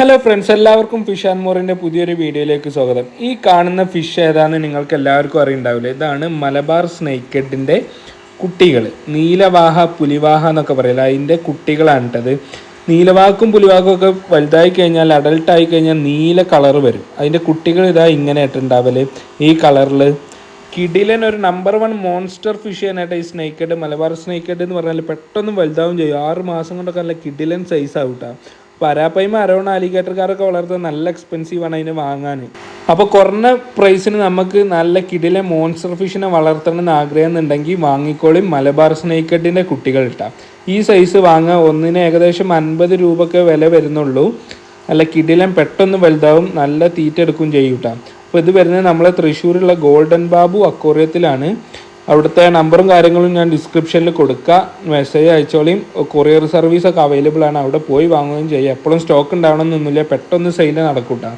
Hello friends എല്ലാവർക്കും fish and മോറിന്റെ പുതിയൊരു വീഡിയോയിലേക്ക് സ്വാഗതം. ഈ കാണുന്ന ഫിഷ് ഏതാണെന്ന് നിങ്ങൾക്ക് എല്ലാവർക്കും അറിയുണ്ടാവില്ല. ഇതാണ് മലബാർ സ്നേക്കെഡിന്റെ കുട്ടികൾ. നീലവാഹ പുലിവാഹ എന്നൊക്കെ പറയില്ല? അതിന്റെ കുട്ടികളാണ് നീലവാക്കും പുലിവാക്കും ഒക്കെ വലുതായി കഴിഞ്ഞാൽ അഡൽട്ട് ആയി കഴിഞ്ഞാൽ നീല കളർ വരും. അതിന്റെ കുട്ടികൾ ഇതാ ഇങ്ങനെ ആയിട്ടുണ്ടാവൽ ഈ കളറിൽ കിടിലൻ ഒരു നമ്പർ വൺ മോൺസ്റ്റർ ഫിഷ് തന്നെയായിട്ട് ഈ സ്നേക്കഡ് മലബാർ സ്നേക്കഡ് എന്ന് പറഞ്ഞാൽ പെട്ടെന്ന് വലുതാവും ചെയ്യും. ആറ് മാസം കൊണ്ടൊക്കെ നല്ല കിഡിലൻ സൈസ് ആവട്ടാ പരാപ്പൈമ അരോൺ ആലിഗേറ്റർക്കാരൊക്കെ വളർത്തുന്നത് നല്ല എക്സ്പെൻസീവ് ആണ് അതിന് വാങ്ങാൻ അപ്പോൾ കുറഞ്ഞ പ്രൈസിന് നമുക്ക് നല്ല കിടിലെ മോൺസ്റ്റർ ഫിഷിനെ വളർത്തണം എന്ന് ആഗ്രഹം എന്നുണ്ടെങ്കിൽ വാങ്ങിക്കോളും മലബാർ സ്നേഹിക്കട്ടിന്റെ കുട്ടികൾ ഇട്ടാം ഈ സൈസ് വാങ്ങുക ഒന്നിന് ഏകദേശം അൻപത് രൂപയൊക്കെ വില വരുന്നുള്ളൂ. നല്ല കിടിലം പെട്ടെന്ന് വലുതാവും നല്ല തീറ്റ എടുക്കും ചെയ്യൂട്ടാം അപ്പോൾ ഇത് വരുന്നത് നമ്മളെ തൃശ്ശൂരുള്ള ഗോൾഡൻ ബാബു അക്വോറിയത്തിലാണ്. അവിടുത്തെ നമ്പറും കാര്യങ്ങളും ഞാൻ ഡിസ്ക്രിപ്ഷനിൽ കൊടുക്കുക മെസ്സേജ് അയച്ചോളിയും കൊറിയർ സർവീസ് ഒക്കെ അവൈലബിൾ ആണ്. അവിടെ പോയി വാങ്ങുകയും ചെയ്യുക എപ്പോഴും സ്റ്റോക്ക് ഉണ്ടാവണമെന്നൊന്നുമില്ല പെട്ടെന്ന് സെയിൽ നടക്കൂട്ടാ.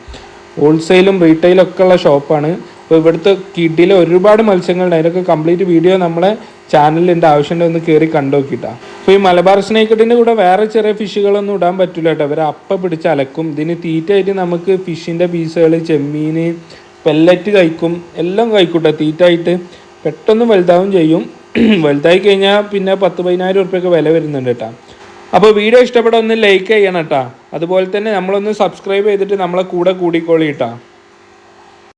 ഹോൾസെയിലും റീറ്റെയിലും ഒക്കെ ഉള്ള ഷോപ്പാണ് അപ്പോൾ ഇവിടുത്തെ കിഡിലെ ഒരുപാട് മത്സ്യങ്ങളുണ്ട്. അതിനൊക്കെ കംപ്ലീറ്റ് വീഡിയോ നമ്മളെ ചാനലിന്റെ ആവശ്യമുണ്ട് ഒന്ന് കയറി കണ്ടുനോക്കിട്ടാ അപ്പോൾ ഈ മലബാർ സ്നേക്കട്ടിന്റെ കൂടെ വേറെ ചെറിയ ഫിഷുകളൊന്നും ഇടാൻ പറ്റില്ല കേട്ടോ. അവർ അപ്പം പിടിച്ച് അലക്കും. ഇതിന് തീറ്റയായിട്ട് നമുക്ക് ഫിഷിന്റെ പീസുകൾ ചെമ്മീൻ പെല്ലറ്റ് കഴിക്കും. എല്ലാം കഴിക്കൂട്ടോ. തീറ്റായിട്ട് പെട്ടെന്ന് വലുതാവും ചെയ്യും. വലുതായി കഴിഞ്ഞാൽ പിന്നെ പത്ത് പതിനായിരം ഉറുപ്പ്യൊക്കെ വില വരുന്നുണ്ട് കേട്ടോ. അപ്പോൾ വീഡിയോ ഇഷ്ടപ്പെടാൻ ഒന്ന് ലൈക്ക് ചെയ്യണം കേട്ടോ. അതുപോലെ തന്നെ നമ്മളൊന്ന് സബ്സ്ക്രൈബ് ചെയ്തിട്ട് നമ്മളെ കൂടെ കൂടിക്കോളി കേട്ടോ.